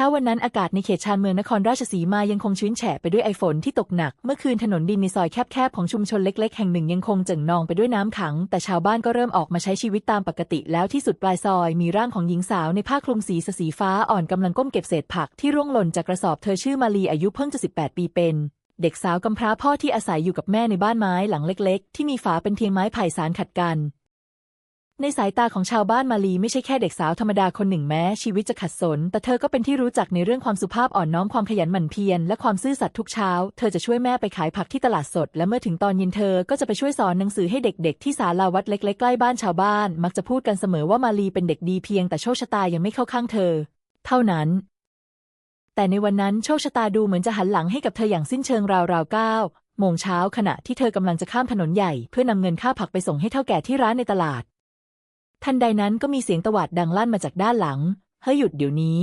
ช้าวันนั้นอากาศในเขตชานเมืองนครราชสีมายังคงชื้นแฉะไปด้วยไอฝนที่ตกหนัก เมื่อคืนถนนดินในซอยแคบๆของชุมชนเล็ก ๆ แห่งหนึ่งยังคงเจิ่งนองไปด้วยน้ำขัง แต่ชาวบ้านก็เริ่มออกมาใช้ชีวิตตามปกติ แล้วที่สุดปลายซอยมีร่างของหญิงสาวในผ้าคลุมสีสีฟ้าอ่อนกำลังก้มเก็บเศษผักที่ร่วงหล่นจากกระสอบเธอชื่อมาลีอายุเพิ่งจะ18 ปีเป็นเด็กสาวกำพร้าพ่อที่อาศัยอยู่กับแม่ในบ้านไม้หลังเล็ก ๆ ที่มีฝาเป็นเพียงไม้ไผ่สารขัดกัน ในสายตาของชาวบ้านมาลีไม่ใช่แค่เด็กสาวธรรมดาคนหนึ่งแม้ ชีวิตจะขัดสน แต่เธอก็เป็นที่รู้จักในเรื่องความสุภาพอ่อนน้อมความขยันหมั่นเพียรและความซื่อสัตย์ทุกเช้า เธอจะช่วยแม่ไปขายผักที่ตลาดสด และเมื่อถึงตอนเย็นเธอก็จะไปช่วยสอนหนังสือให้เด็กๆ ที่ศาลาวัดเล็กๆใกล้บ้านชาวบ้าน มักจะพูดกันเสมอว่ามาลีเป็นเด็กดีเพียงแต่โชคชะตายังไม่เข้าข้างเธอ เท่านั้นแต่ในวันนั้นโชคชะตาดูเหมือนจะหันหลังให้กับเธออย่างสิ้นเชิงราวๆเก้าโมงเช้าขณะที่เธอกำลังจะข้ามถนนใหญ่ เพื่อนำเงินค่าผักไปส่งให้เท่าแก่ที่ร้านในตลาด ทันใดนั้นก็มีเสียงตวาดดังลั่นมาจากด้านหลัง เฮ้ยหยุดเดี๋ยวนี้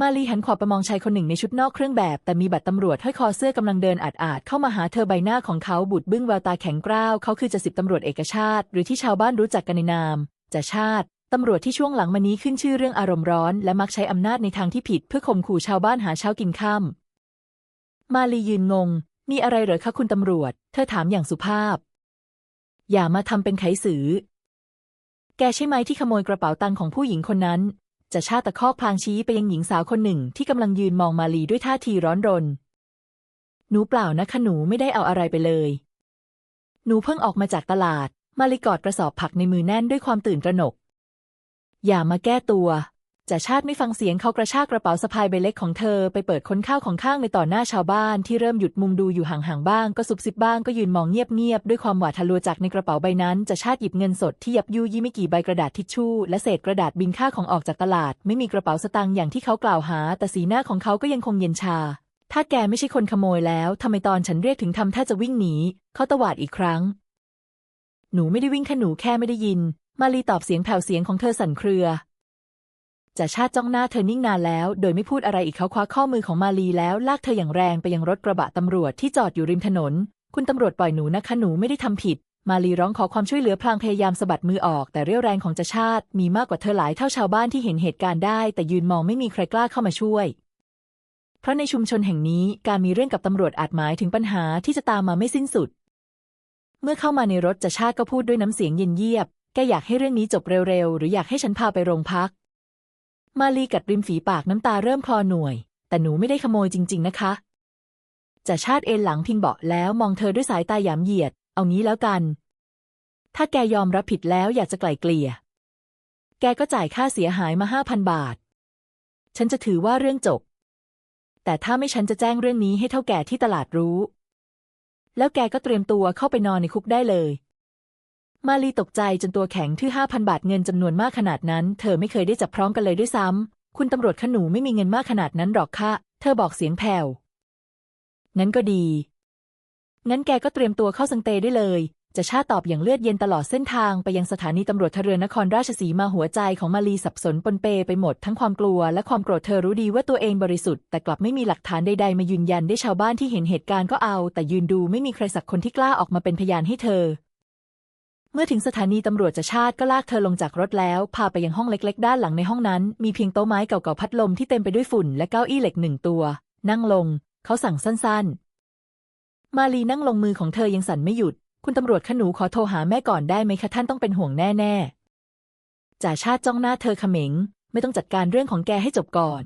มาลีหันขวาไปมองชายคนหนึ่งในชุดนอกเครื่องแบบ แต่มีบัตรตำรวจห้อยคอเสื้อกำลังเดินอาดอาดเข้ามาหาเธอใบหน้าของเขาบุดบึ้งแววตาแข็งกร้าวเขาคือจ่าสิบตำรวจเอกชาติ หรือที่ชาวบ้านรู้จักกันในนามจ่าชาติตำรวจที่ช่วงหลังมานี้ขึ้นชื่อเรื่องอารมณ์ร้อน และมักใช้อำนาจในทางที่ผิดเพื่อข่มขู่ชาวบ้านหาเช้ากินค่ำมาลียืนงง มีอะไรเหรอคะคุณตำรวจ เธอถามอย่างสุภาพ อย่ามาทำเป็นไขสือ แกใช่ไหมที่ขโมยกระเป๋าตังค์ของผู้หญิงคนนั้น จะชาตะคอกพลางชี้ไปยังหญิงสาวคนหนึ่งที่กำลังยืนมองมาลีด้วยท่าทีร้อนรน หนูเปล่านะคะหนูไม่ได้เอาอะไรไปเลย หนูเพิ่งออกมาจากตลาด มาลีกอดกระสอบผักในมือแน่นด้วยความตื่นตระหนก อย่ามาแก้ตัว จ่าชาติไม่ฟังเสียงเขากระชากกระเป๋าสะพายใบเล็กของเธอไปเปิดค้นข้าวของข้างในต่อหน้าชาวบ้านที่เริ่มหยุดมุงดูอยู่ห่างๆบ้างก็ซุบซิบบ้างก็ยืนมองเงียบๆด้วยความหวาดทะลวจากในกระเป๋าใบนั้นจ่าชาติหยิบเงินสดที่ยับยุยี่ไม่กี่ใบกระดาษทิชชู่และเศษกระดาษบินค่าของออกจากตลาด ไม่มีกระเป๋าสตางค์อย่างที่เขากล่าวหา แต่สีหน้าของเขาก็ยังคงเย็นชา ถ้าแกไม่ใช่คนขโมยแล้วทำไมตอนฉันเรียกถึงทำท่าจะวิ่งหนีเขาตวาดอีกครั้ง หนูไม่ได้วิ่งแค่หนูแค่ไม่ได้ยิน มาลีตอบเสียงแผ่วเสียงของเธอสั่นเครือ จ่าชาติจ้องหน้าเธอนิ่งนานแล้ว โดยไม่พูดอะไรอีกเขาคว้าข้อมือของมาลีแล้วลากเธออย่างแรงไปยังรถกระบะตำรวจที่จอดอยู่ริมถนน คุณตำรวจปล่อยหนูนะคะหนูไม่ได้ทำผิด มาลีร้องขอความช่วยเหลือพลางพยายามสะบัดมือออก แต่เรี่ยวแรงของจ่าชาติ มีมากกว่าเธอหลายเท่าชาวบ้านที่เห็นเหตุการณ์ได้ แต่ยืนมองไม่มีใครกล้าเข้ามาช่วย เพราะในชุมชนแห่งนี้การมีเรื่องกับตำรวจอาจหมายถึงปัญหาที่จะตามมาไม่สิ้นสุด เมื่อเข้ามาในรถจ่าชาติก็พูดด้วยน้ำเสียงเย็นเยียบแกอยากให้เรื่องนี้จบเร็วๆ หรืออยากให้ฉันพาไปโรงพัก มาลีกัดริมฝีปากน้ำตาเริ่มคลอหน่วย แต่หนูไม่ได้ขโมยจริง ๆ นะคะจ่าชาติเอนหลังพิงเบาะแล้วมองเธอด้วยสายตาหยามเหยียด เอางี้แล้วกัน ถ้าแกยอมรับผิดแล้วอยากจะไกล่เกลี่ย แกก็จ่ายค่าเสียหายมาห้าพันบาท ฉันจะถือว่าเรื่องจบ แต่ถ้าไม่ฉันจะแจ้งเรื่องนี้ให้เท่าแก่ที่ตลาดรู้ แล้วแกก็เตรียมตัวเข้าไปนอนในคุกได้เลย มาลีตกใจจนตัวแข็งที่ห้าพันบาทเงินจำนวนมากขนาดนั้น เธอไม่เคยได้จับพร้อมกันเลยด้วยซ้ำ คุณตำรวจขนูไม่มีเงินมากขนาดนั้นหรอกค่ะ เธอบอกเสียงแผ่ว งั้นก็ดี งั้นแกก็เตรียมตัวเข้าสังเตได้เลย จะชาตอบอย่างเลือดเย็นตลอดเส้นทางไปยังสถานีตำรวจทะเรือนครราชสีมาหัวใจของมาลีสับสนปนเปไปหมดทั้งความกลัวและความโกรธเธอรู้ดีว่าตัวเองบริสุทธิ์แต่กลับไม่มีหลักฐานใดๆมายืนยันได้ชาวบ้านที่เห็นเหตุการณ์ก็เอา แต่ยืนดูไม่มีใครสักคนที่กล้าออกมาเป็นพยานให้เธอ เมื่อถึงสถานีตำรวจจะชาติก็ลากเธอลงจากรถแล้ว พาไปยังห้องเล็กๆ ด้านหลังในห้องนั้น มีเพียงโต๊ะไม้เก่าๆพัดลมที่เต็มไปด้วยฝุ่นและเก้าอี้เหล็กหนึ่งตัว นั่งลง เขาสั่งสั้นๆ มาลีนั่งลงมือของเธอยังสั่นไม่หยุด คุณตำรวจขนูขอโทรหาแม่ก่อนได้ไหมคะท่านต้องเป็นห่วงแน่ๆจ่าชาติจ้องหน้าเธอเขม็ง ไม่ต้องจัดการเรื่องของแกให้จบก่อน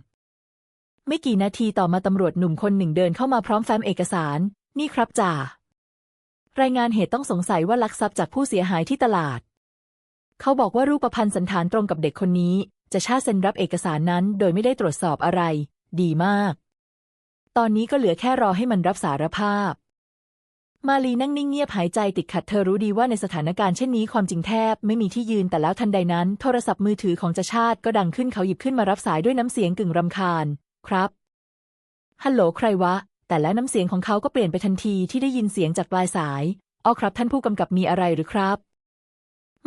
ไม่กี่นาทีต่อมาตำรวจหนุ่มคนหนึ่งเดินเข้ามาพร้อมแฟ้มเอกสาร นี่ครับจ่า รายงานเหตุต้องสงสัยว่าลักทรัพย์จากผู้เสียหายที่ตลาด เขาบอกว่ารูปพันธ์สันฐานตรงกับเด็กคนนี้ จะชาเซ็นรับเอกสารนั้นโดยไม่ได้ตรวจสอบอะไร ดีมาก ตอนนี้ก็เหลือแค่รอให้มันรับสารภาพ มาลีนั่งนิ่งเงียบหายใจติดขัดเธอรู้ดีว่าในสถานการณ์เช่นนี้ความจริงแทบไม่มีที่ยืนแต่แล้วทันใดนั้น โทรศัพท์มือถือของจาชาติก็ดังขึ้นเขาหยิบขึ้นมารับสายด้วยน้ำเสียงกึ่งรำคาญ ครับฮัลโหลใครวะ แต่แล้วน้ำเสียงของเขาก็เปลี่ยนไปทันทีที่ได้ยินเสียงจากปลายสายอ๋อครับ ท่านผู้กำกับมีอะไรหรือครับ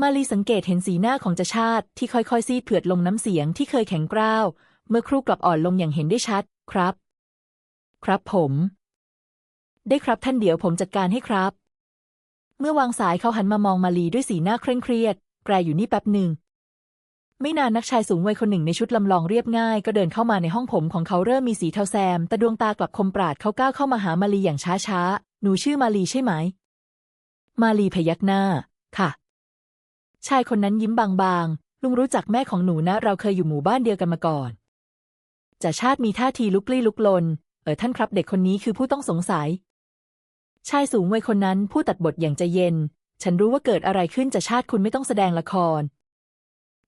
มาลีสังเกตเห็นสีหน้าของจชาติที่ค่อยๆ ซีดเผือดลงน้ำเสียงที่เคยแข็งกร้าว เมื่อครู่กลับอ่อนลงอย่างเห็นได้ชัด ครับ ครับผม ได้ครับท่านเดี๋ยวผมจัดการให้ครับ เมื่อวางสายเขาหันมามองมาลีด้วยสีหน้าเคร่งเครียดแกรอยู่นี่แป๊บหนึ่ง ไม่นานนักชายสูงวัยคนหนึ่งในชุดลำลองเรียบง่าย ก็เดินเข้ามาในห้องผมของเขาเริ่มมีสีเทาแซม แต่ดวงตากลับคมปราดเขาก้าวเข้ามาหามาลีอย่างช้าๆหนูชื่อมาลีใช่ไหม มาลีพยักหน้า ค่ะ ชายคนนั้นยิ้มบางๆ ลุงรู้จักแม่ของหนูนะ เราเคยอยู่หมู่บ้านเดียวกันมาก่อนจ่าชาติมีท่าทีลุกลี้ลุกลน เออท่านครับเด็กคนนี้คือผู้ต้องสงสัย ชายสูงวัยคนนั้นพูดตัดบทอย่างใจเย็น ฉันรู้ว่าเกิดอะไรขึ้นจ่าชาติคุณไม่ต้องแสดงละคร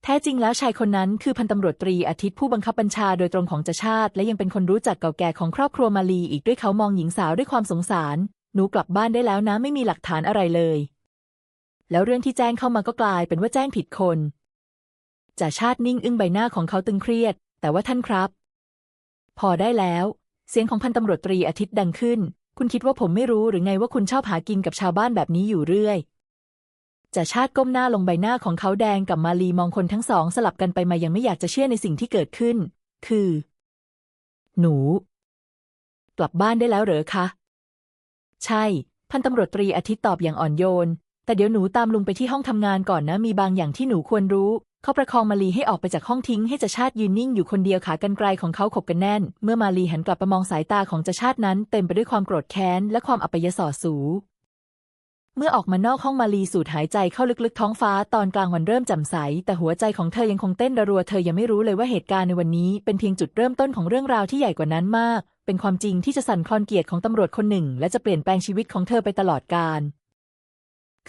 แท้จริงแล้วชายคนนั้นคือพันตำรวจตรีอาทิตย์ผู้บังคับบัญชาโดยตรงของจ่าชาติ และยังเป็นคนรู้จักเก่าแก่ของครอบครัวมาลีอีกด้วยเขามองหญิงสาวด้วยความสงสาร หนูกลับบ้านได้แล้วนะไม่มีหลักฐานอะไรเลย แล้วเรื่องที่แจ้งเข้ามาก็กลายเป็นว่าแจ้งผิดคนจ่าชาตินิ่งอึ้งใบหน้าของเขาตึงเครียด แต่ว่าท่านครับ พอได้แล้ว เสียงของพันตำรวจตรีอาทิตย์ดังขึ้น คุณคิดว่าผมไม่รู้หรือไงว่าคุณชอบหากินกับชาวบ้านแบบนี้อยู่เรื่อย จ่าชาติก้มหน้าลงใบหน้าของเขาแดงกับมาลีมองคนทั้งสองสลับกันไปมายังไม่อยากจะเชื่อในสิ่งที่เกิดขึ้น คือ หนู กลับบ้านได้แล้วเหรอคะ ใช่ พันตำรวจตรีอาทิตย์ตอบอย่างอ่อนโยน แต่เดี๋ยวหนูตามลุงไปที่ห้องทำงานก่อนนะ มีบางอย่างที่หนูควรรู้ เขาประคองมาลีให้ออกไปจากห้องทิ้งให้จาชาติยืนนิ่งอยู่คนเดียวขากรรไกรของเขาขบกันแน่น เมื่อมาลีหันกลับไปมองสายตาของจาชาตินั้น เต็มไปด้วยความโกรธแค้นและความอัปยศสู เมื่อออกมานอกห้องมาลีสูดหายใจเข้าลึกๆท้องฟ้าตอนกลางวันเริ่มแจ่มใส แต่หัวใจของเธอยังคงเต้นระรัวเธอยังไม่รู้เลยว่าเหตุการณ์ในวันนี้เป็นเพียงจุดเริ่มต้นของเรื่องราวที่ใหญ่กว่านั้นมาก เป็นความจริงที่จะสั่นคลอนเกียรติของตำรวจคนหนึ่ง และจะเปลี่ยนแปลงชีวิตของเธอไปตลอดกาล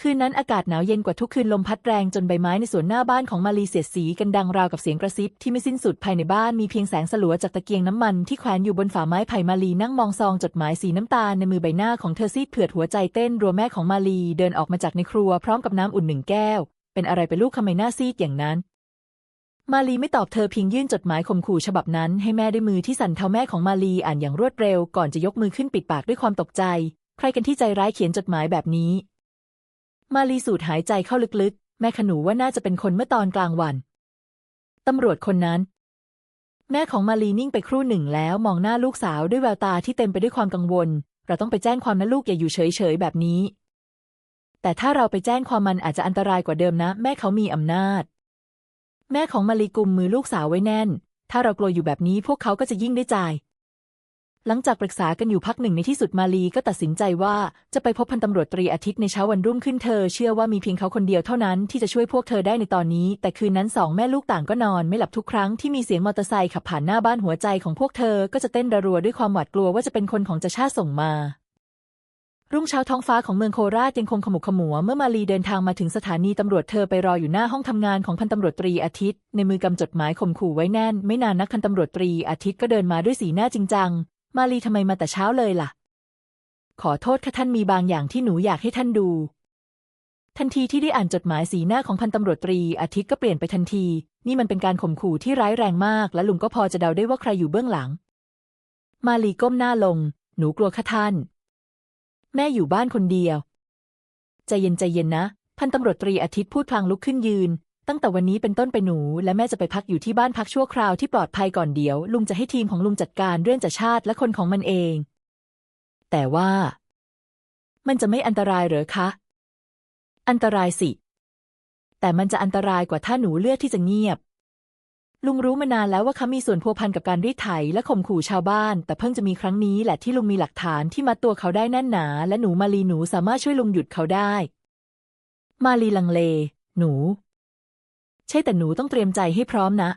คืนนั้นอากาศหนาวเย็นกว่าทุกคืนลมพัดแรงจนใบไม้ในสวนหน้าบ้านของมาลีเสียดสีกันดังราวกับเสียงกระซิบที่ไม่สิ้นสุดภายในบ้านมีเพียงแสงสลัวจากตะเกียงน้ำมันที่แขวนอยู่บนฝาไม้ไผ่มาลีนั่งมองซองจดหมายสีน้ำตาลในมือใบหน้าของเธอซีดเผือดหัวใจเต้นรัวแม่ของมาลีเดินออกมาจากในครัวพร้อมกับน้ำอุ่นหนึ่งแก้ว เป็นอะไรไปลูกทำไมหน้าซีดอย่างนั้นมาลีไม่ตอบเธอเพียงยื่นจดหมายข่มขู่ฉบับนั้น ให้แม่ด้วยมือที่สั่นเทาแม่ของมาลีอ่านอย่างรวดเร็ว ก่อนจะยกมือขึ้นปิดปากด้วยความตกใจ ใครกันที่ใจร้ายเขียนจดหมายแบบนี้ มาลีสูดหายใจเข้าลึกๆ แม่ขนูว่าน่าจะเป็นคนเมื่อตอนกลางวัน ตำรวจคนนั้น แม่ของมาลีนิ่งไปครู่หนึ่งแล้วมองหน้าลูกสาวด้วยแววตาที่เต็มไปด้วยความกังวล เราต้องไปแจ้งความนะลูกอย่าอยู่เฉยๆแบบนี้ แต่ถ้าเราไปแจ้งความมันอาจจะอันตรายกว่าเดิมนะ แม่เขามีอำนาจ แม่ของมาลีกุมมือลูกสาวไว้แน่น ถ้าเรากลัวอยู่แบบนี้พวกเขาก็จะยิ่งได้ใจ หลังจากปรึกษากันอยู่พักหนึ่งในที่สุดมาลีก็ตัดสินใจว่าจะไปพบพันตำรวจตรีอาทิตย์ในเช้าวันรุ่งขึ้นเธอ เชื่อว่ามีเพียงเขาคนเดียวเท่านั้นที่จะช่วยพวกเธอได้ในตอนนี้ แต่คืนนั้นสองแม่ลูกต่างก็นอนไม่หลับทุกครั้งที่มีเสียงมอเตอร์ไซค์ขับผ่านหน้าบ้านหัวใจของพวกเธอก็จะเต้นระรัวด้วยความหวาดกลัวว่าจะเป็นคนของจะชาติส่งมารุ่งเช้าท้องฟ้าของเมืองโคราชยังคงขมุกขมัว เมื่อมาลีเดินทางมาถึงสถานีตำรวจเธอไปรออยู่หน้าห้องทำงานของพันตำรวจตรีอาทิตย์ ในมือกำจดหมายข่มขู่ไว้แน่น ไม่นานนักพันตำรวจตรีอาทิตย์ก็เดินมาด้วยสีหน้าจริงจัง มาลีทำไมมาแต่เช้าเลยล่ะ ขอโทษค่ะท่านมีบางอย่างที่หนูอยากให้ท่านดู ทันทีที่ได้อ่านจดหมายสีหน้าของพันตำรวจตรี อาทิตย์ก็เปลี่ยนไปทันที นี่มันเป็นการข่มขู่ที่ร้ายแรงมาก และลุงก็พอจะเดาได้ว่าใครอยู่เบื้องหลัง มาลีก้มหน้าลง หนูกลัวค่ะท่าน แม่อยู่บ้านคนเดียว ใจเย็นใจเย็นนะ พันตำรวจตรีอาทิตย์พูดพลางลุกขึ้นยืน ตั้งแต่วันนี้เป็นต้นไปหนู และแม่จะไปพักอยู่ที่บ้านพักชั่วคราวที่ปลอดภัยก่อนเดี๋ยว ลุงจะให้ทีมของลุงจัดการเรื่องจัดชาติและคนของมันเอง แต่ว่า มันจะไม่อันตรายเหรอคะ อันตรายสิ แต่มันจะอันตรายกว่าถ้าหนูเลือกที่จะเงียบ ลุงรู้มานานแล้วว่าเขามีส่วนพัวพันกับการรีดไถและข่มขู่ชาวบ้าน แต่เพิ่งจะมีครั้งนี้แหละที่ลุงมีหลักฐานที่มัดตัวเขาได้แน่นหนา และหนูมาลีหนูสามารถช่วยลุงหยุดเขาได้ มาลีลังเล หนู ใช่แต่หนูต้องเตรียมใจให้พร้อมนะ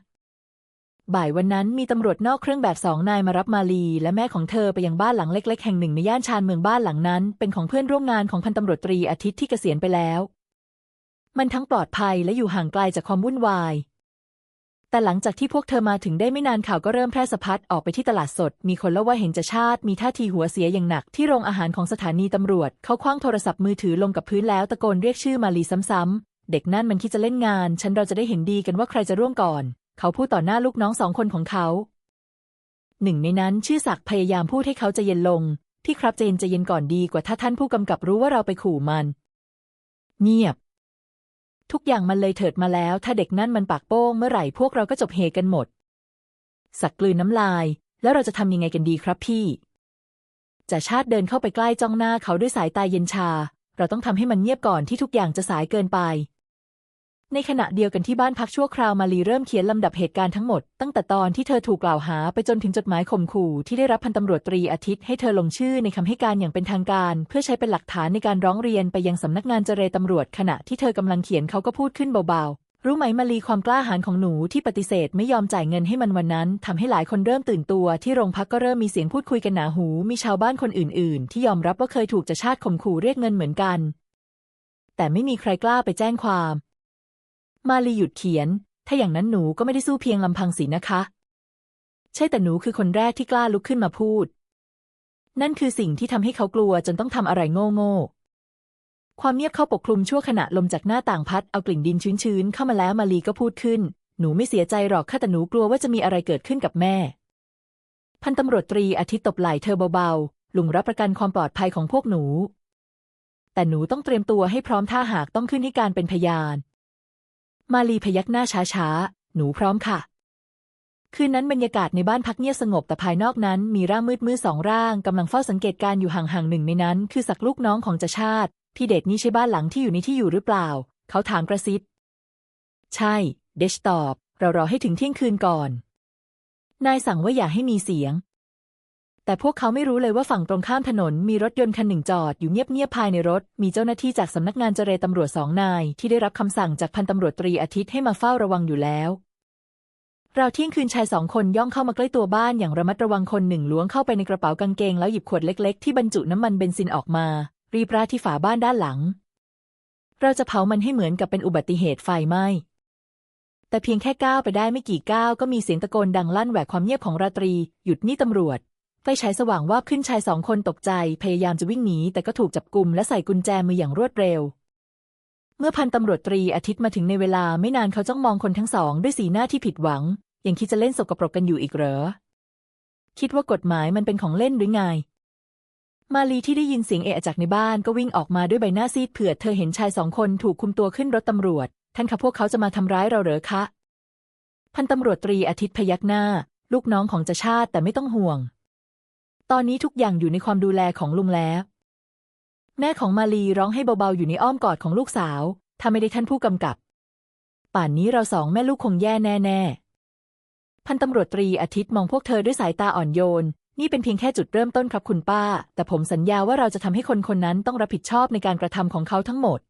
บ่ายวันนั้นมีตำรวจนอกเครื่องแบบสองนายมารับมาลีและแม่ของเธอไปยังบ้านหลังเล็ก ๆ แห่งหนึ่งในย่านชานเมืองบ้านหลังนั้น เป็นของเพื่อนร่วมงานของพันตำรวจตรีอาทิตย์ที่เกษียณไปแล้ว มันทั้งปลอดภัยและอยู่ห่างไกลจากความวุ่นวาย แต่หลังจากที่พวกเธอมาถึงได้ไม่นานข่าวก็เริ่มแพร่สะพัดออกไปที่ตลาดสด มีคนเล่าว่าเห็นจะชาติ มีท่าทีหัวเสียอย่างหนักที่โรงอาหารของสถานีตำรวจ เขาคว้างโทรศัพท์มือถือลงกับพื้นแล้วตะโกนเรียกชื่อมาลีซ้ำๆ เด็กนั่นมันคิดจะเล่นงาน ฉันเราจะได้เห็นดีกันว่าใครจะร่วงก่อน เขาพูดต่อหน้าลูกน้องสองคนของเขา หนึ่งในนั้นชื่อศักด์พยายามพูดให้เขาใจเย็นลงพี่ครับใจนใจเย็นก่อนดีกว่าถ้าท่านผู้กำกับรู้ว่าเราไปขู่มัน เงียบ ทุกอย่างมันเลยเถิดมาแล้ว ถ้าเด็กนั่นมันปากโป้งเมื่อไหร่พวกเราก็จบเฮกันหมด สักกลืนน้ำลาย แล้วเราจะทำยังไงกันดีครับพี่จ่าชาติเดินเข้าไปใกล้จ้องหน้าเขาด้วยสายตาเย็นชา เราต้องทำให้มันเงียบก่อนที่ทุกอย่างจะสายเกินไป ในขณะเดียวกันที่บ้านพักชั่วคราวมาลีเริ่มเขียนลำดับเหตุการณ์ทั้งหมด ตั้งแต่ตอนที่เธอถูกกล่าวหาไปจนถึงจดหมายข่มขู่ที่ได้รับพันตำรวจตรีอาทิตย์ให้เธอลงชื่อในคำให้การอย่างเป็นทางการ เพื่อใช้เป็นหลักฐานในการร้องเรียนไปยังสำนักงานเจรตำรวจ ขณะที่เธอกำลังเขียนเขาก็พูดขึ้นเบาๆ รู้ไหมมาลีความกล้าหาญของหนูที่ปฏิเสธไม่ยอมจ่ายเงินให้มันวันนั้นทำให้หลายคนเริ่มตื่นตัว ที่โรงพักก็เริ่มมีเสียงพูดคุยกันหนาหู มีชาวบ้านคนอื่น ๆ ที่ยอมรับว่าเคยถูกจะชาติข่มขู่เรียกเงินเหมือนกัน แต่ไม่มีใครกล้าไปแจ้งความ มาลีหยุดเขียน ถ้าอย่างนั้นหนูก็ไม่ได้สู้เพียงลำพังสินะคะ ใช่แต่หนูคือคนแรกที่กล้าลุกขึ้นมาพูด นั่นคือสิ่งที่ทำให้เขากลัวจนต้องทำอะไรโง่ๆความเงียบเข้าปกคลุมชั่วขณะลมจากหน้าต่างพัดเอากลิ่นดินชื้นๆเข้ามาแล้วมาลีก็พูดขึ้น หนูไม่เสียใจหรอกค่ะแต่หนูกลัวว่าจะมีอะไรเกิดขึ้นกับแม่ พันตำรวจตรีอาทิตย์ตบไหล่เธอเบาๆลุงรับประกันความปลอดภัยของพวกหนู แต่หนูต้องเตรียมตัวให้พร้อมถ้าหากต้องขึ้นให้การเป็นพยาน มาลีพยักหน้าช้าๆ หนูพร้อมค่ะ คืนนั้นบรรยากาศในบ้านพักเงียบสงบแต่ภายนอกนั้น มีร่างมืดมืดสองร่างกำลังเฝ้าสังเกตการอยู่ห่างๆหนึ่งในนั้น คือศักลูกน้องของจชาติ พี่เดชนี่ใช่บ้านหลังที่อยู่ในที่อยู่หรือเปล่า เขาถามกระซิบ ใช่ เดชตอบ เรารอให้ถึงเที่ยงคืนก่อน นายสั่งว่าอย่าให้มีเสียง แต่พวกเขาไม่รู้เลยว่าฝั่งตรงข้ามถนนมีรถยนต์คันหนึ่งจอดอยู่เงียบๆภายในรถ มีเจ้าหน้าที่จากสำนักงานเจรตำรวจสองนาย ที่ได้รับคำสั่งจากพันตำรวจตรีอาทิตย์ให้มาเฝ้าระวังอยู่แล้วเราเที่ยงคืนชายสองคนย่องเข้ามาใกล้ตัวบ้านอย่างระมัดระวังคนหนึ่งล้วงเข้าไปในกระเป๋ากางเกงแล้วหยิบขวดเล็ก ๆ ที่บรรจุน้ำมันเบนซินออกมา รีบราที่ฝาบ้านด้านหลัง เราจะเผามันให้เหมือนกับเป็นอุบัติเหตุไฟไหม้แต่เพียงแค่ก้าวไปได้ไม่กี่ก้าวก็มีเสียงตะโกนดังลั่นแหวกความเงียบของราตรี หยุดนี่ตำรวจ ไฟฉายสว่างวาบขึ้นชายสองคนตกใจ พยายามจะวิ่งหนีแต่ก็ถูกจับกลุ่มและใส่กุญแจมืออย่างรวดเร็ว เมื่อพันตำรวจตรีอาทิตย์มาถึงในเวลาไม่นานเขาจ้องมองคนทั้งสอง ด้วยสีหน้าที่ผิดหวัง ยังคิดจะเล่นสกปรกกันอยู่อีกเหรอ คิดว่ากฎหมายมันเป็นของเล่นหรือไง มาลีที่ได้ยินเสียงเอะจากในบ้านก็วิ่งออกมาด้วยใบหน้าซีดเผือดเธอเห็นชายสองคนถูกคุมตัวขึ้นรถตำรวจ ท่านคะพวกเขาจะมาทำร้ายเราเหรอคะ พันตำรวจตรีอาทิตย์พยักหน้า ลูกน้องของจาชาติแต่ไม่ต้องห่วง ตอนนี้ทุกอย่างอยู่ในความดูแลของลุงแล้ว แม่ของมาลีร้องให้เบาๆอยู่ในอ้อมกอดของลูกสาว ถ้าไม่ได้ท่านผู้กำกับ ป่านนี้เราสองแม่ลูกคงแย่แน่ๆ พันตำรวจตรีอาทิตย์มองพวกเธอด้วยสายตาอ่อนโยน นี่เป็นเพียงแค่จุดเริ่มต้นครับคุณป้า แต่ผมสัญญาว่าเราจะทำให้คนคนนั้นต้องรับผิดชอบในการกระทำของเขาทั้งหมด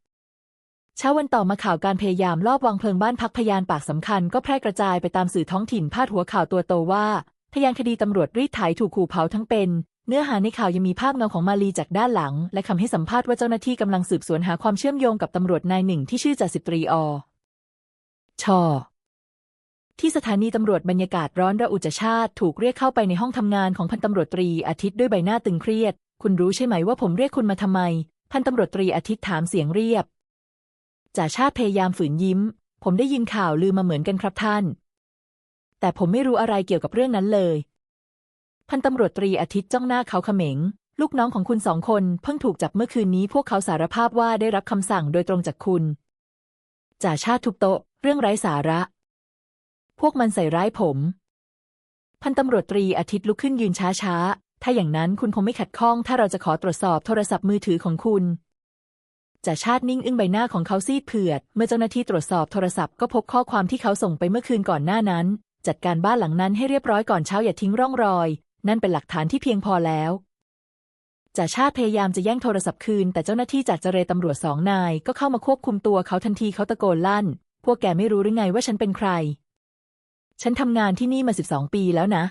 เช้าวันต่อมาข่าวการพยายามลอบวางเพลิงบ้านพักพยานปากสำคัญก็แพร่กระจายไปตามสื่อท้องถิ่นพาดหัวข่าวตัวโตว่า พยานคดีตำรวจรีดไถถูกขู่เผาทั้งเป็น เนื้อหาในข่าวยังมีภาพเงาของมาลีจากด้านหลัง และคำให้สัมภาษณ์ว่าเจ้าหน้าที่กำลังสืบสวนหาความเชื่อมโยงกับตำรวจนายหนึ่งที่ชื่อจ่าสิบตรีอชอที่สถานีตำรวจบรรยากาศร้อนระอุจชาติ ถูกเรียกเข้าไปในห้องทำงานของพันตำรวจตรีอาทิตย์ด้วยใบหน้าตึงเครียด คุณรู้ใช่ไหมว่าผมเรียกคุณมาทำไม พันตำรวจตรีอาทิตย์ถามเสียงเรียบจ่าชาติพยายามฝืนยิ้ม ผมได้ยินข่าวลือมาเหมือนกันครับท่าน แต่ผมไม่รู้อะไรเกี่ยวกับเรื่องนั้นเลย พันตำรวจตรีอาทิตย์จ้องหน้าเขาเขม็ง ลูกน้องของคุณสองคนเพิ่งถูกจับเมื่อคืนนี้พวกเขาสารภาพว่าได้รับคำสั่งโดยตรงจากคุณ จ่าชาติทุบโต๊ะ เรื่องไร้สาระ พวกมันใส่ร้ายผม พันตำรวจตรีอาทิตย์ลุกขึ้นยืนช้าๆ ถ้าอย่างนั้นคุณคงไม่ขัดข้อง ถ้าเราจะขอตรวจสอบโทรศัพท์มือถือของคุณจ่าชาตินิ่งอึ้งใบหน้าของเขาซีดเผือด เมื่อเจ้าหน้าที่ตรวจสอบโทรศัพท์ก็พบข้อความที่เขาส่งไปเมื่อคืนก่อนหน้านั้น จัดการบ้านหลังนั้นให้เรียบร้อยก่อนเช้าอย่าทิ้งร่องรอย นั่นเป็นหลักฐานที่เพียงพอแล้วจ่าชาติพยายามจะแย่งโทรศัพท์คืน แต่เจ้าหน้าที่จากเจรตำรวจสองนายก็เข้ามาควบคุมตัวเขาทันทีเขาตะโกนลั่น พวกแกไม่รู้หรือไงว่าฉันเป็นใคร ฉันทำงานที่นี่มาสิบสองปีแล้วนะ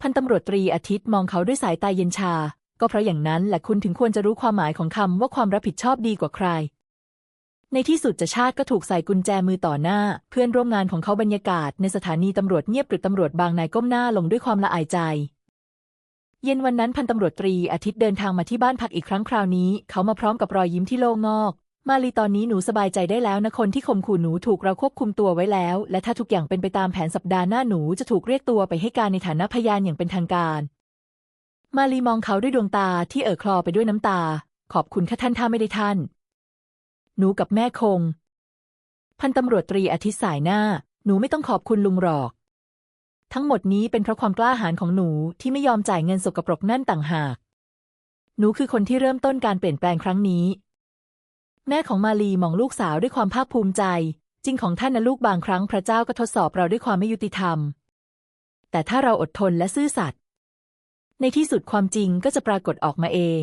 พันตำรวจตรีอาทิตย์มองเขาด้วยสายตาเย็นชา ก็เพราะอย่างนั้นแหละคุณถึงควรจะรู้ความหมายของคำว่าความรับผิดชอบดีกว่าใคร ในที่สุดจะชาติก็ถูกใส่กุญแจมือต่อหน้า เพื่อนร่วมงานของเขาบรรยากาศ ในสถานีตำรวจเงียบกริบตำรวจบางนายก้มหน้าลงด้วยความละอายใจ เย็นวันนั้นพันตำรวจตรีอาทิตย์เดินทางมาที่บ้านพักอีกครั้งคราวนี้ เขามาพร้อมกับรอยยิ้มที่โล่งอก มาลีตอนนี้หนูสบายใจได้แล้วนะคนที่ข่มขู่หนูถูกเราควบคุมตัวไว้แล้ว และถ้าทุกอย่างเป็นไปตามแผนสัปดาห์หน้าหนูจะถูกเรียกตัวไปให้การในฐานะพยานอย่างเป็นทางการ มาลีมองเขาด้วยดวงตาที่เอ่อคลอไปด้วยน้ำตาขอบคุณค่ะท่านถ้าไม่ได้ท่าน หนูกับแม่คง พันตำรวจตรีอาทิตย์สายหน้า หนูไม่ต้องขอบคุณลุงหรอก ทั้งหมดนี้เป็นเพราะความกล้าหาญของหนูที่ไม่ยอมจ่ายเงินสกปรกนั่นต่างหาก หนูคือคนที่เริ่มต้นการเปลี่ยนแปลงครั้งนี้ แม่ของมาลีมองลูกสาวด้วยความภาคภูมิใจ จริงของท่านนะลูกบางครั้งพระเจ้าก็ทดสอบเราด้วยความไม่ยุติธรรม แต่ถ้าเราอดทนและซื่อสัตย์ในที่สุดความจริงก็จะปรากฏออกมาเอง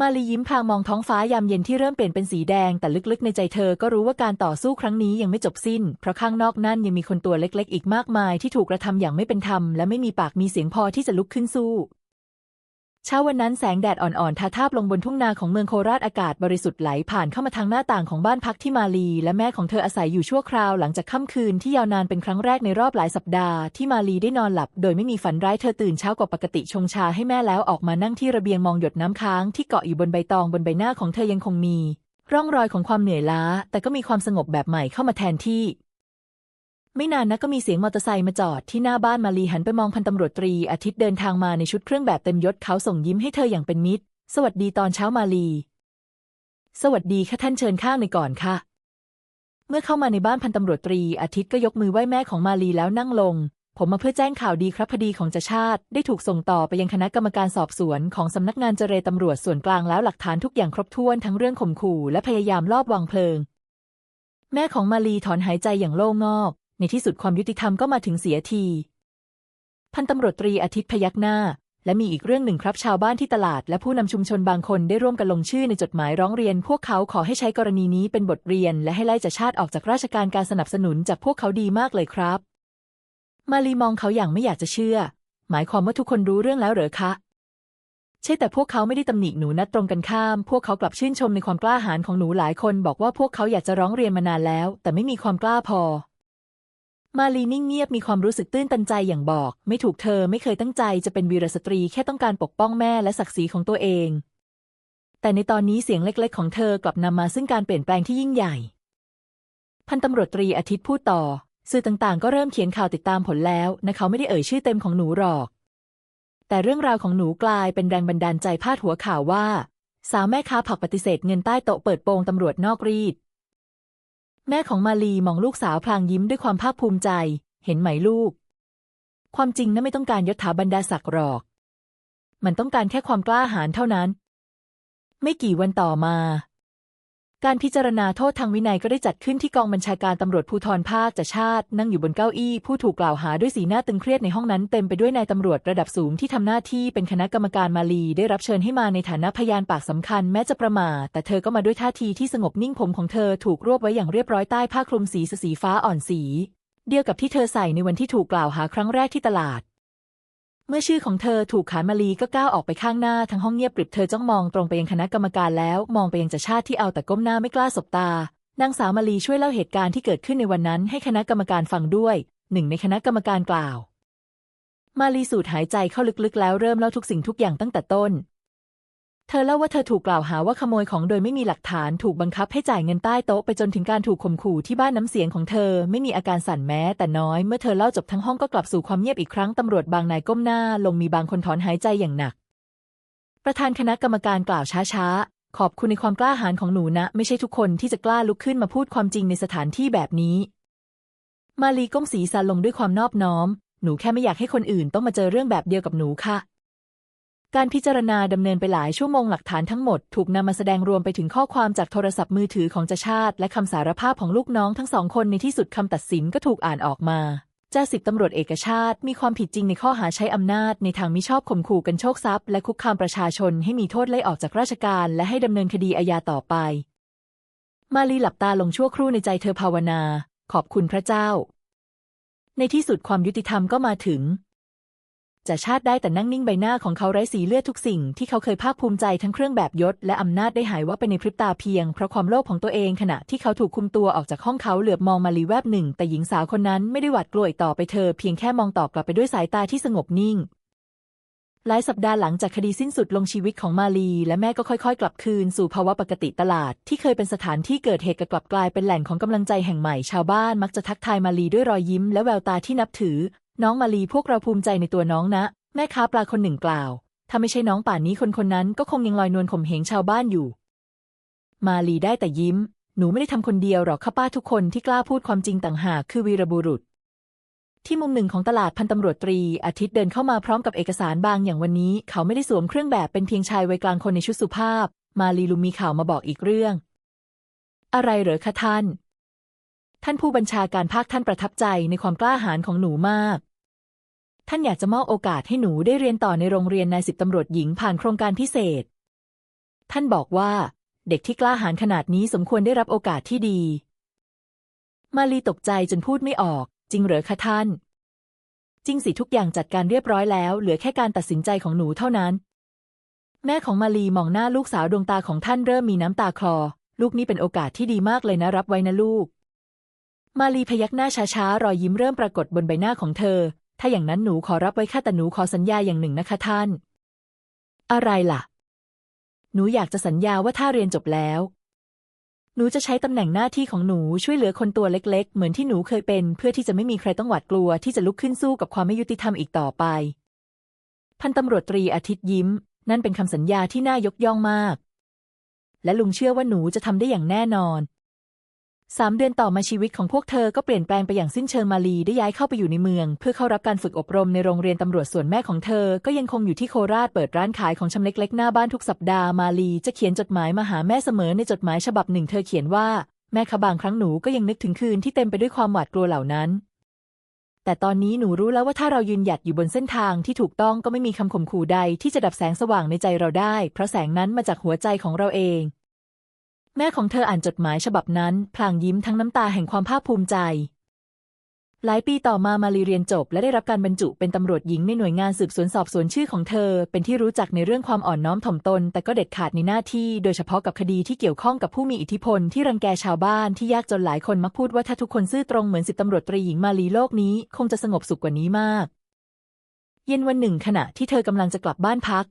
มาลียิ้มพลางมองท้องฟ้ายามเย็นที่เริ่มเปลี่ยนเป็นสีแดง แต่ลึกๆในใจเธอก็รู้ว่าการต่อสู้ครั้งนี้ยังไม่จบสิ้น เพราะข้างนอกนั่นยังมีคนตัวเล็กๆ อีกมากมายที่ถูกกระทำอย่างไม่เป็นธรรมและไม่มีปากมีเสียงพอที่จะลุกขึ้นสู้ เช้าวันนั้นแสงแดดอ่อนๆทาทาบลงบนทุ่งนาของเมืองโคราชอากาศบริสุทธิ์ไหลผ่านเข้ามาทางหน้าต่างของบ้านพักที่มาลี และแม่ของเธออาศัยอยู่ชั่วคราวหลังจากค่ำคืนที่ยาวนานเป็นครั้งแรกในรอบหลายสัปดาห์ที่มาลีได้นอนหลับ โดยไม่มีฝันร้ายเธอตื่นเช้ากว่าปกติชงชาให้แม่แล้วออกมานั่งที่ระเบียงมองหยดน้ำค้างที่เกาะอยู่บนใบตองบนใบหน้าของเธอยังคงมี ร่องรอยของความเหนื่อยล้า แต่ก็มีความสงบแบบใหม่เข้ามาแทนที่ ไม่นานนักก็มีเสียงมอเตอร์ไซค์มาจอดที่หน้าบ้านมาลีหันไปมองพันตำรวจตรีอาทิตย์เดินทางมาในชุดเครื่องแบบเต็มยศเขาส่งยิ้มให้เธออย่างเป็นมิตร สวัสดีตอนเช้ามาลี สวัสดีค่ะท่านเชิญข้างในก่อนค่ะ เมื่อเข้ามาในบ้านพันตำรวจตรีอาทิตย์ก็ยกมือไหว้แม่ของมาลีแล้วนั่งลง ผมมาเพื่อแจ้งข่าวดีครับคดีของจาชาติ ได้ถูกส่งต่อไปยังคณะกรรมการสอบสวนของสำนักงานเจรตำรวจส่วนกลางแล้วหลักฐานทุกอย่างครบถ้วนทั้งเรื่องข่มขู่และพยายามลอบวางเพลิง แม่ของมาลีถอนหายใจอย่างโล่งอก ในที่สุดความยุติธรรมก็มาถึงเสียที พันตำรวจตรีอาทิตย์พยักหน้า และมีอีกเรื่องหนึ่งครับชาวบ้านที่ตลาด และผู้นำชุมชนบางคนได้ร่วมกันลงชื่อในจดหมายร้องเรียน พวกเขาขอให้ใช้กรณีนี้เป็นบทเรียน และให้ไล่จ่าชาติออกจากราชการการสนับสนุนจากพวกเขาดีมากเลยครับ มาลีมองเขาอย่างไม่อยากจะเชื่อ หมายความว่าทุกคนรู้เรื่องแล้วเหรอคะใช่แต่พวกเขาไม่ได้ตำหนิหนูนะตรงกันข้าม พวกเขากลับชื่นชมในความกล้าหาญของหนูหลายคน บอกว่าพวกเขาอยากจะร้องเรียนมานานแล้ว แต่ไม่มีความกล้าพอ มาลีนิ่งเงียบมีความรู้สึกตื้นตันใจอย่างบอก ไม่ถูกเธอไม่เคยตั้งใจจะเป็นวีรสตรีแค่ต้องการปกป้องแม่และศักดิ์ศรีของตัวเอง แต่ในตอนนี้เสียงเล็กๆ ของเธอกลับนำมาซึ่งการเปลี่ยนแปลงที่ยิ่งใหญ่ พันตำรวจตรีอาทิตย์พูดต่อ สื่อต่างๆ ก็เริ่มเขียนข่าวติดตามผลแล้วนะเขาไม่ได้เอ่ยชื่อเต็มของหนูหรอก แต่เรื่องราวของหนูกลายเป็นแรงบันดาลใจพาดหัวข่าวว่า สาวแม่ค้าผักปฏิเสธเงินใต้โต๊ะเปิดโปงตำรวจนอกรีด แม่ของมาลีมองลูกสาวพลางยิ้มด้วยความภาคภูมิใจ เห็นไหมลูก ความจริงนะไม่ต้องการยศถาบรรดาศักดิ์หรอก มันต้องการแค่ความกล้าหาญเท่านั้น ไม่กี่วันต่อมา การพิจารณาโทษทางวินัยก็ได้จัดขึ้นที่กองบัญชาการตำรวจภูธรภาคจะชาติ นั่งอยู่บนเก้าอี้ ผู้ถูกกล่าวหาด้วยสีหน้าตึงเครียดในห้องนั้นเต็มไปด้วยนายตำรวจระดับสูงที่ทำหน้าที่เป็นคณะกรรมการมาลี ได้รับเชิญให้มาในฐานะพยานปากสำคัญแม้จะประมาทแต่เธอก็มาด้วยท่าทีที่สงบนิ่งผมของเธอถูกรวบไว้อย่างเรียบร้อยใต้ผ้าคลุมสีสีฟ้าอ่อนสี เดียวกับที่เธอใส่ในวันที่ถูกกล่าวหาครั้งแรกที่ตลาด เมื่อชื่อของเธอถูกขานมาลีก็ก้าวออกไปข้างหน้าทั้งห้องเงียบกริบเธอจ้องมองตรงไปยังคณะกรรมการแล้ว มองไปยังจ่าชาติที่เอาแต่ก้มหน้าไม่กล้าสบตานางสาวมาลีช่วยเล่าเหตุการณ์ที่เกิดขึ้นในวันนั้นให้คณะกรรมการฟังด้วยหนึ่งในคณะกรรมการกล่าว มาลีสูดหายใจเข้าลึกๆ แล้วเริ่มเล่าทุกสิ่งทุกอย่างตั้งแต่ต้น เธอเล่าว่าเธอถูกกล่าวหาว่าขโมยของโดยไม่มีหลักฐานถูกบังคับให้จ่ายเงินใต้โต๊ะไปจนถึงการถูกข่มขู่ที่บ้านน้ำเสียงของเธอไม่มีอาการสั่นแม้แต่น้อยเมื่อเธอเล่าจบทั้งห้องก็กลับสู่ความเงียบอีกครั้งตำรวจบางนายก้มหน้าลงมีบางคนถอนหายใจอย่างหนัก ประธานคณะกรรมการกล่าวช้าๆ ขอบคุณในความกล้าหาญของหนูนะ ไม่ใช่ทุกคนที่จะกล้าลุกขึ้นมาพูดความจริงในสถานที่แบบนี้ มาลีก้มศีรษะลงด้วยความนอบน้อม หนูแค่ไม่อยากให้คนอื่นต้องมาเจอเรื่องแบบเดียวกับหนูค่ะ การพิจารณาดำเนินไปหลายชั่วโมงหลักฐานทั้งหมดถูกนำมาแสดงรวมไปถึงข้อความจากโทรศัพท์มือถือของจาชาติ และคำสารภาพของลูกน้องทั้งสองคนในที่สุดคำตัดสินก็ถูกอ่านออกมาจ่าสิบตำรวจเอกชาติ มีความผิดจริงในข้อหาใช้อำนาจ ในทางมิชอบข่มขู่กันโชคทรัพย์ และคุกคามประชาชนให้มีโทษไล่ออกจากราชการ และให้ดำเนินคดีอาญาต่อไป มาลีหลับตาลงชั่วครู่ในใจเธอภาวนา ขอบคุณพระเจ้า ในที่สุดความยุติธรรมก็มาถึง จ่าชาติได้แต่นั่งนิ่งใบหน้าของเขาไร้สีเลือดทุกสิ่งที่เขาเคยภาคภูมิใจทั้งเครื่องแบบยศและอำนาจได้หายว่าไปในพริบตาเพียงเพราะความโลภของตัวเองขณะที่เขาถูกคุมตัวออกจากห้องเขาเหลือบมองมาลีแวบหนึ่ง แต่หญิงสาวคนนั้นไม่ได้หวาดกลัวอีกต่อไปเธอเพียงแค่มองตอบกลับไปด้วยสายตาที่สงบนิ่งหลายสัปดาห์หลังจากคดีสิ้นสุดลงชีวิตของมาลี และแม่ก็ค่อยๆ กลับคืนสู่ภาวะปกติตลาด ที่เคยเป็นสถานที่เกิดเหตุกลับกลายเป็นแหล่งของกำลังใจแห่งใหม่ชาวบ้านมักจะทักทายมาลีด้วยรอยยิ้มและแววตาที่นับถือ น้องมาลีพวกเราภูมิใจในตัวน้องนะ แม่ค้าปลาคนหนึ่งกล่าว ถ้าไม่ใช่น้องป่านนี้คนคนนั้นก็คงยังลอยนวลข่มเหงชาวบ้านอยู่ มาลีได้แต่ยิ้ม หนูไม่ได้ทำคนเดียวหรอกค่ะป้าทุกคนที่กล้าพูดความจริงต่างหากคือวีรบุรุษ ที่มุมหนึ่งของตลาดพันตำรวจตรี อาทิตย์เดินเข้ามาพร้อมกับเอกสารบางอย่างวันนี้ เขาไม่ได้สวมเครื่องแบบเป็นเพียงชายวัยกลางคนในชุดสุภาพ มาลีลุมมีข่าวมาบอกอีกเรื่อง อะไรเหรอคะท่าน ท่านผู้บัญชาการภาคท่านประทับใจในความกล้าหาญของหนูมาก ท่านอยากจะมอบโอกาสให้หนูได้เรียนต่อในโรงเรียนนายสิบตำรวจหญิงผ่านโครงการพิเศษ ท่านบอกว่า เด็กที่กล้าหาญขนาดนี้สมควรได้รับโอกาสที่ดี มาลีตกใจจนพูดไม่ออก จริงเหรอคะท่าน จริงสิทุกอย่างจัดการเรียบร้อยแล้ว เหลือแค่การตัดสินใจของหนูเท่านั้น แม่ของมาลีมองหน้าลูกสาวดวงตาของท่านเริ่มมีน้ำตาคลอ ลูกนี่เป็นโอกาสที่ดีมากเลยนะรับไว้นะลูก มาลีพยักหน้าช้าๆ รอยยิ้มเริ่มปรากฏบนใบหน้าของเธอ ถ้าอย่างนั้นหนูขอรับไว้ค่ะแต่หนูขอสัญญาอย่างหนึ่งนะคะท่าน อะไรล่ะ หนูอยากจะสัญญาว่าถ้าเรียนจบแล้ว หนูจะใช้ตำแหน่งหน้าที่ของหนูช่วยเหลือคนตัวเล็ก ๆ เหมือนที่หนูเคยเป็น เพื่อที่จะไม่มีใครต้องหวาดกลัวที่จะลุกขึ้นสู้กับความไม่ยุติธรรมอีกต่อไป พันตำรวจตรีอาทิตย์ยิ้ม นั่นเป็นคำสัญญาที่น่ายกย่องมาก และลุงเชื่อว่าหนูจะทำได้อย่างแน่นอน สามเดือนต่อมาชีวิตของพวกเธอก็เปลี่ยนแปลงไปอย่างสิ้นเชิงมาลีได้ย้ายเข้าไปอยู่ในเมือง เพื่อเข้ารับการฝึกอบรมในโรงเรียนตำรวจส่วนแม่ของเธอ ก็ยังคงอยู่ที่โคราชเปิดร้านขายของชำเล็กๆหน้าบ้านทุกสัปดาห์มาลีจะเขียนจดหมายมาหาแม่เสมอในจดหมายฉบับหนึ่งเธอเขียนว่า แม่คะบางครั้งหนูก็ยังนึกถึงคืนที่เต็มไปด้วยความหวาดกลัวเหล่านั้น แต่ตอนนี้หนูรู้แล้วว่าถ้าเรายืนหยัดอยู่บนเส้นทางที่ถูกต้องก็ไม่มีคำข่มขู่ใดที่จะดับแสงสว่างในใจเราได้ เพราะแสงนั้นมาจากหัวใจของเราเอง แม่ของเธออ่านจดหมายฉบับนั้น พลางยิ้มทั้งน้ำตาแห่งความภาคภูมิใจ หลายปีต่อมามาลีเรียนจบ และได้รับการบรรจุเป็นตำรวจหญิงในหน่วยงานสืบสวนสอบสวนชื่อของเธอ เป็นที่รู้จักในเรื่องความอ่อนน้อมถ่อมตน แต่ก็เด็ดขาดในหน้าที่ โดยเฉพาะกับคดีที่เกี่ยวข้องกับผู้มีอิทธิพลที่รังแกชาวบ้านที่ยากจนหลายคนมักพูดว่าถ้าทุกคนซื่อตรงเหมือนสิบตำรวจตรีหญิงมาลีโลกนี้คงจะสงบสุขกว่านี้มากเย็นวันหนึ่งขณะที่เธอกำลังจะกลับบ้านพัก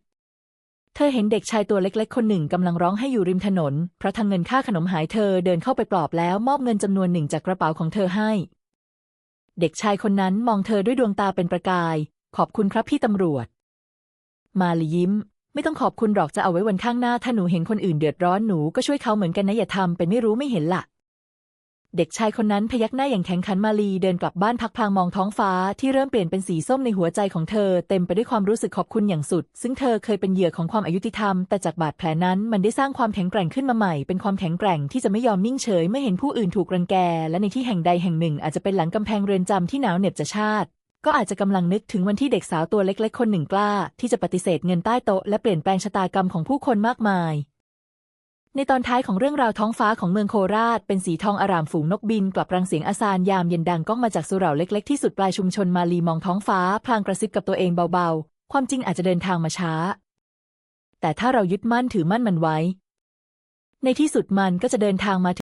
เธอเห็นเด็กชายตัวเล็กๆ คนหนึ่งกำลังร้องให้อยู่ริมถนน เพราะทางเงินค่าขนมหายเธอเดินเข้าไปปลอบแล้วมอบเงินจำนวนหนึ่งจากกระเป๋าของเธอให้ เด็กชายคนนั้นมองเธอด้วยดวงตาเป็นประกาย ขอบคุณครับพี่ตำรวจ มาลียิ้ม ไม่ต้องขอบคุณหรอกจะเอาไว้วันข้างหน้าถ้าหนูเห็นคนอื่นเดือดร้อนหนูก็ช่วยเขาเหมือนกันนะอย่าทำเป็นไม่รู้ไม่เห็นล่ะ เด็กชายคนนั้นพยักหน้าอย่างแข็งขันมาลีเดินกลับบ้านพักพางมองท้องฟ้าที่เริ่มเปลี่ยนเป็นสีส้มในหัวใจของเธอ เต็มไปด้วยความรู้สึกขอบคุณอย่างสุด ซึ่งเธอเคยเป็นเหยื่อของความอายุติธรรม แต่จากบาดแผลนั้นมันได้สร้างความแข็งแกร่งขึ้นมาใหม่ เป็นความแข็งแกร่งที่จะไม่ยอมนิ่งเฉยเมื่อเห็นผู้อื่นถูกรังแก และในที่แห่งใดแห่งหนึ่ง อาจจะเป็นหลังกำแพงเรือนจำที่หนาวเหน็บจะชาติก็อาจจะกำลังนึกถึงวันที่เด็กสาวตัวเล็ก ๆ คนหนึ่งกล้า ที่จะปฏิเสธเงินใต้โต๊ะและเปลี่ยนแปลงชะตากรรมของผู้คนมากมาย ในตอนท้ายของเรื่องราวท้องฟ้าของเมืองโคราช เป็นสีทองอารามฝูงนกบิน กลับรังเสียงอาซานยามเย็นดังก้องมาจากสุเหร่าเล็กๆที่สุดปลายชุมชนมาลีมองท้องฟ้า พลางกระซิบกับตัวเองเบาๆ ความจริงอาจจะเดินทางมาช้า แต่ถ้าเรายึดมั่นถือมั่นมันไว้ ในที่สุดมันก็จะเดินทางมา